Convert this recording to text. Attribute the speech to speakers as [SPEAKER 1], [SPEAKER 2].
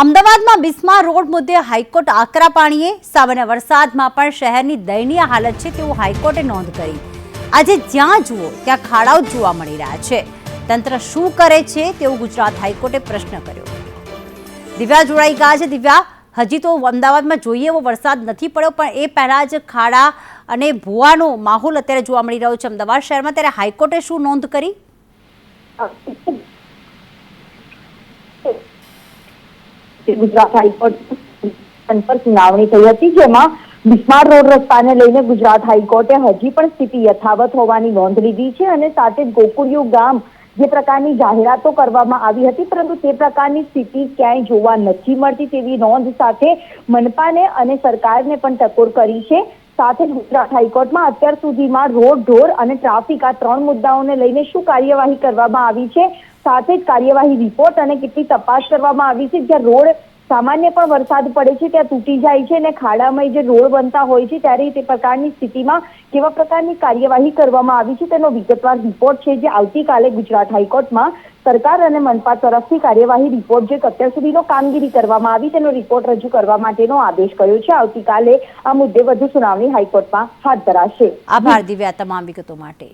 [SPEAKER 1] અમદાવાદમાં બિસ્મા રોડ મુદ્દે હાઈકોર્ટ આકરા પાણીએ, સામાન્ય વરસાદમાં પણ શહેરની દયનીય હાલત છે તેવું હાઈકોર્ટે નોંધ કરી. આજે જ્યાં જુઓ, ત્યાં ખાડાઓ જોવા મળી રહ્યા છે. તંત્ર શું કરે છે તેવું ગુજરાત હાઈકોર્ટે પ્રશ્ન કર્યો. દિવ્યા જોડાઈ ગયા છે. દિવ્યા, હજી તો અમદાવાદમાં જોઈએ એવો વરસાદ નથી પડ્યો, પણ એ પહેલાં જ ખાડા અને ભૂવાનો માહોલ અત્યારે જોવા મળી રહ્યો છે અમદાવાદ શહેરમાં. ત્યારે હાઈકોર્ટે શું નોંધ કરી?
[SPEAKER 2] ગુજરાત હાઈકોર્ટ પર સુનાવણી થઈ હતી, જેમાં બિસ્માર રોડ રસ્તાને લઈને ગુજરાત હાઈકોર્ટે હજી પણ સ્થિતિ યથાવત હોવાની નોંધ લીધી છે અને સાથે ગોકુળિયું ગામ જે પ્રકારની જાહેરાતો કરવામાં આવી હતી, પરંતુ તે પ્રકારની સ્થિતિ ક્યાંય જોવા નથી મળતી તેવી નોંધ સાથે મનપાને અને સરકારને પણ ટકોર કરી છે. સાથે ગુજરાત હાઈકોર્ટમાં અત્યાર સુધીમાં રોડ, ઢોર અને ટ્રાફિક આ ત્રણ મુદ્દાઓને લઈને શું કાર્યવાહી કરવામાં આવી છે? સાથે જ કાર્યવાહી રિપોર્ટ અને કેટલી તપાસ કરવામાં આવી છે. જ્યાં રોડ સામાન્ય પણ વરસાદ પડે છે, ત્યાં તૂટી જાય છે અને ખાડામય જે રોડ બનતા હોય છે, ત્યારે તે પ્રકારની સ્થિતિમાં કેવા પ્રકારની કાર્યવાહી કરવામાં આવી છે, તેનો વિગતવાર રિપોર્ટ છે જે આવતીકાલે ગુજરાત હાઈકોર્ટમાં સરકાર અને મનપા તરફથી કાર્યવાહી રિપોર્ટ જે અત્યાર સુધીનો કામગીરી કરવામાં આવી, તેનો રિપોર્ટ રજૂ કરવા માટેનો આદેશ કર્યો છે. આવતીકાલે આ મુદ્દે વધુ સુનાવણી હાઈકોર્ટમાં હાથ ધરાશે.
[SPEAKER 1] આભાર દિવ્યા તમામ વિગતો માટે.